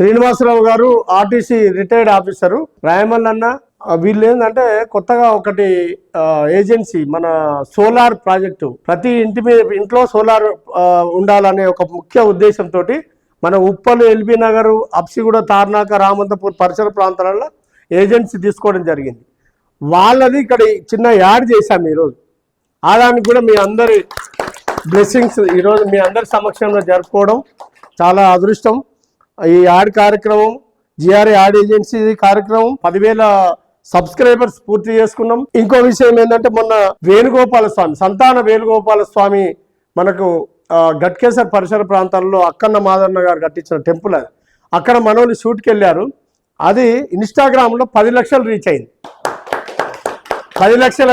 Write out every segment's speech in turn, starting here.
శ్రీనివాసరావు గారు RTC retired officer. రాయమల్ అన్న వీళ్ళు ఏంటంటే కొత్తగా ఒకటి ఏజెన్సీ మన సోలార్ ప్రాజెక్టు ప్రతి ఇంటి మీద ఇంట్లో సోలార్ ఉండాలనే ఒక ముఖ్య ఉద్దేశంతో మన ఉప్పలు ఎల్బీ నగర్ అప్సిగూడ తార్నాక రామంతపూర్ పరిసర ప్రాంతాలలో ఏజెన్సీ తీసుకోవడం జరిగింది. వాళ్ళది ఇక్కడ చిన్న యాడ్ చేశాము ఈరోజు. ఆదానికి కూడా మీ అందరి బ్లెస్సింగ్స్ ఈరోజు మీ అందరి సమక్షంలో జరుపుకోవడం చాలా అదృష్టం. ఈ యాడ్ కార్యక్రమం జిఆర్ఏ యాడ్ ఏజెన్సీ కార్యక్రమం పదివేల సబ్స్క్రైబర్స్ పూర్తి చేసుకున్నాం. ఇంకో విషయం ఏంటంటే మొన్న వేణుగోపాల స్వామి సంతాన వేణుగోపాల స్వామి మనకు ఆ, గట్కేసర్ పరిసర ప్రాంతాల్లో అక్కన్న మాదన్న గారు కట్టించిన టెంపుల్ అది. అక్కడ మనోళ్ళు షూట్కి వెళ్ళారు. అది ఇన్స్టాగ్రామ్లో పది లక్షలు రీచ్ అయింది. పది లక్షల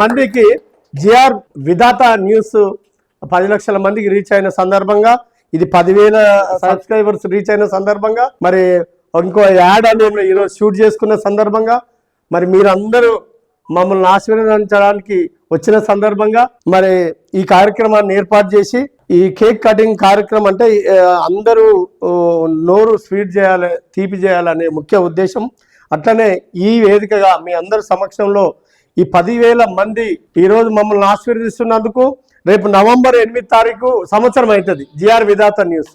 మందికి జిఆర్ విధాత న్యూస్ పది లక్షల మందికి రీచ్ అయిన సందర్భంగా ఇది పదివేల సబ్స్క్రైబర్స్ రీచ్ అయిన సందర్భంగా మరి ఇంకో యాడ్ అని ఈరోజు షూట్ చేసుకున్న సందర్భంగా మరి మీరందరూ మమ్మల్ని ఆశీర్వదించడానికి వచ్చిన సందర్భంగా మరి ఈ కార్యక్రమాన్ని ఏర్పాటు చేసి ఈ కేక్ కటింగ్ కార్యక్రమం అంటే అందరూ నోరు స్వీట్ చేయాలి తీపి చేయాలనే ముఖ్య ఉద్దేశం. అట్లనే ఈ వేదికగా మీ అందరి సమక్షంలో ఈ పదివేల మంది ఈరోజు మమ్మల్ని ఆశీర్వదిస్తున్నందుకు రేపు నవంబర్ ఎనిమిది తారీఖు సంవత్సరం అవుతుంది. జిఆర్ విధాత న్యూస్.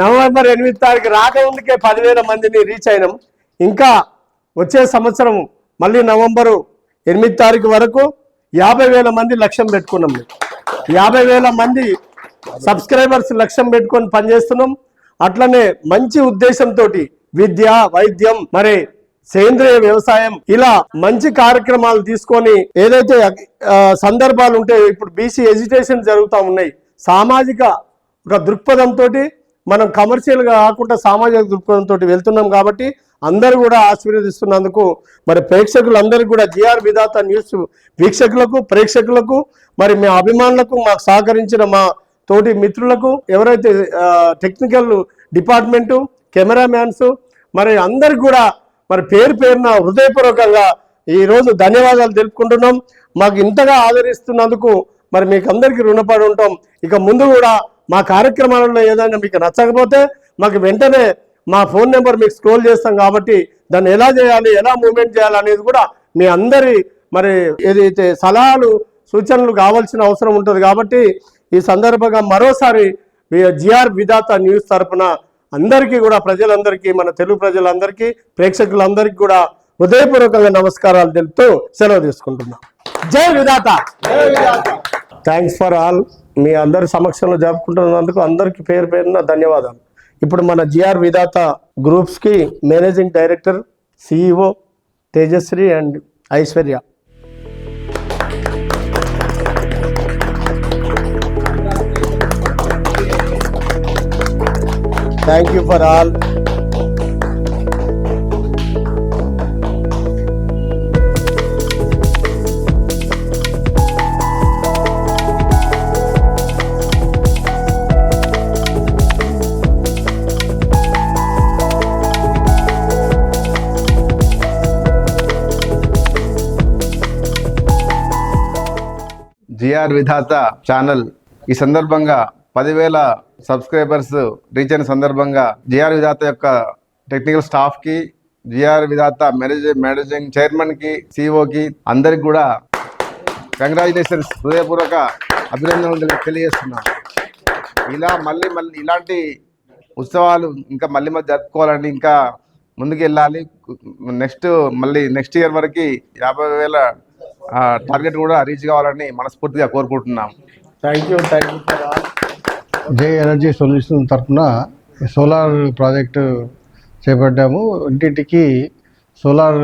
నవంబర్ ఎనిమిది తారీఖు రాకముందుకే పదివేల మందిని రీచ్ అయినాం. ఇంకా వచ్చే సంవత్సరం మళ్ళీ నవంబరు ఎనిమిది తారీఖు వరకు యాభై వేల మంది లక్ష్యం పెట్టుకున్నాం యాభై వేల మంది సబ్స్క్రైబర్స్ లక్ష్యం పెట్టుకొని పనిచేస్తున్నాం. అట్లనే మంచి ఉద్దేశంతో విద్య వైద్యం మరి సేంద్రియ వ్యవసాయం ఇలా మంచి కార్యక్రమాలు తీసుకొని ఏదైతే సందర్భాలు ఉంటే ఇప్పుడు బీసీ ఎడ్యుకేషన్ జరుగుతూ ఉన్నాయి. సామాజిక ఒక దృక్పథంతో మనం కమర్షియల్గా కాకుండా సామాజిక దృక్పథంతో వెళ్తున్నాం కాబట్టి అందరూ కూడా ఆశీర్వదిస్తున్నందుకు మరి ప్రేక్షకులందరికీ కూడా జిఆర్ విధాత న్యూస్ వీక్షకులకు ప్రేక్షకులకు మరి మీ అభిమానులకు మాకు సహకరించిన మా తోటి మిత్రులకు ఎవరైతే టెక్నికల్ డిపార్ట్మెంటు కెమెరామ్యాన్స్ మరి అందరికి కూడా మరి పేరు పేరున హృదయపూర్వకంగా ఈరోజు ధన్యవాదాలు తెలుపుకుంటున్నాం. మాకు ఇంతగా ఆదరిస్తున్నందుకు మరి మీకు అందరికీ రుణపడి ఉంటాం. ఇక ముందు కూడా మా కార్యక్రమాలలో ఏదైనా మీకు నచ్చకపోతే మాకు వెంటనే మా ఫోన్ నెంబర్ మీకు స్క్రోల్ చేస్తాం కాబట్టి దాన్ని ఎలా చేయాలి ఎలా మూమెంట్ చేయాలి అనేది కూడా మీ అందరి మరి ఏదైతే సలహాలు సూచనలు కావాల్సిన అవసరం ఉంటుంది కాబట్టి ఈ సందర్భంగా మరోసారి జిఆర్ విధాత న్యూస్ తరపున అందరికీ కూడా ప్రజలందరికీ మన తెలుగు ప్రజలందరికీ ప్రేక్షకులందరికీ కూడా హృదయపూర్వకంగా నమస్కారాలు తెలుపుతూ సెలవు తీసుకుంటున్నాం. జై విధాత! థ్యాంక్స్ ఫర్ ఆల్ మీ అందరి సమక్షంలో జరుపుకుంటున్నందుకు అందరికీ పేరు పేరున ధన్యవాదాలు. ఇప్పుడు మన GR Vidhata గ్రూప్స్కి managing director CEO Tejashri and Aishwarya. Thank you for all GR Vidhata channel ఈ సందర్భంగా పదివేల సబ్స్క్రైబర్స్ రీచ్ అయిన సందర్భంగా జిఆర్ విధాత యొక్క టెక్నికల్ స్టాఫ్కి జిఆర్ విధాత మేనేజింగ్ మేనేజింగ్ చైర్మన్కి అందరికి కూడా కంగ్రాచులేషన్స్ హృదయపూర్వక అభినందనలు తెలియజేస్తున్నాం తెలియజేస్తున్నాను. ఇలా మళ్ళీ మళ్ళీ ఇలాంటి ఉత్సవాలు ఇంకా మళ్ళీ మళ్ళీ జరుపుకోవాలని ఇంకా ముందుకు వెళ్ళాలి. నెక్స్ట్ మళ్ళీ నెక్స్ట్ ఇయర్ వరకు యాభై వేల టార్గెట్ కూడా రీచ్ కావాలని మనస్ఫూర్తిగా కోరుకుంటున్నాం. Thank you thank you J energy solution తరఫున సోలార్ ప్రాజెక్టు చేపట్టాము. ఇంటింటికి సోలార్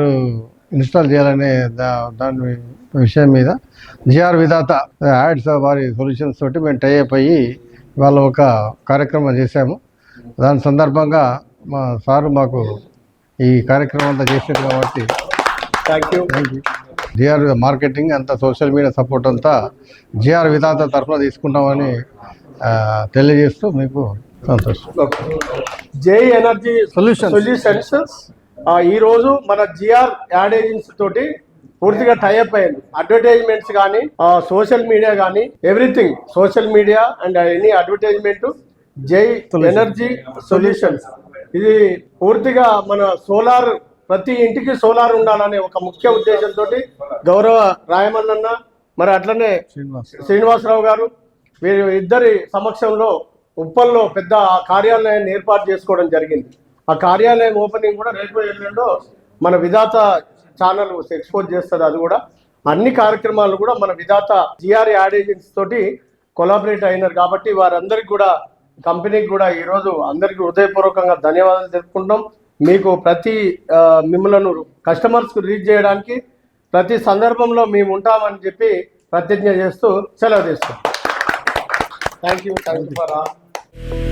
ఇన్స్టాల్ చేయాలనే దా దాని విషయం మీద జిఆర్ విధాత యాడ్స్ వారి సొల్యూషన్స్ తోటి మేము టైఅప్ అయ్యి వాళ్ళ ఒక కార్యక్రమం చేశాము. దాని సందర్భంగా మా సారు మాకు ఈ కార్యక్రమం అంతా చేశారు కాబట్టి thank you thank you GR marketing అంతా సోషల్ మీడియా సపోర్ట్ అంతా జిఆర్ విధాత తరఫున తీసుకుంటామని తెలియజేస్తూ మీకు సంతోషం. జై ఎనర్జీ Solutions. సొల్యూషన్స్. ఈ రోజు మన జిఆర్ యాడ్ ఏజెన్సీ తోటి పూర్తిగా టైఅప్ అయ్యింది అడ్వర్టైజ్మెంట్స్ కానీ సోషల్ మీడియా కానీ everything social media and any advertisement. Jai energy solutions. ఇది పూర్తిగా మన సోలార్ ప్రతి ఇంటికి సోలార్ ఉండాలనే ఒక ముఖ్య ఉద్దేశంతో గౌరవ రాయమల్లన్న మరి అట్లనే శ్రీనివాస్. శ్రీనివాసరావు గారు వీరు ఇద్దరి సమక్షంలో ఉప్పల్లో పెద్ద కార్యాలయాన్ని ఏర్పాటు చేసుకోవడం జరిగింది. ఆ కార్యాలయం ఓపెనింగ్ కూడా రేపు ఎల్లుండో మన విధాత ఛానల్ ఎక్స్పోజ్ చేస్తుంది అది కూడా. అన్ని కార్యక్రమాలు కూడా మన విధాత జిఆర్ యాడ్ ఏజెన్సీ తోటి కొలాబరేట్ అయినారు కాబట్టి వారందరికి కూడా కంపెనీకి కూడా ఈరోజు అందరికీ హృదయపూర్వకంగా ధన్యవాదాలు తెలుపుకుంటాం మీకు ప్రతి ఆ, మిమ్మలను కస్టమర్స్కు రీచ్ చేయడానికి ప్రతి సందర్భంలో మేము ఉంటామని చెప్పి ప్రతిజ్ఞ చేస్తూ సెలవు తీసుకుంటాం thank you thank you for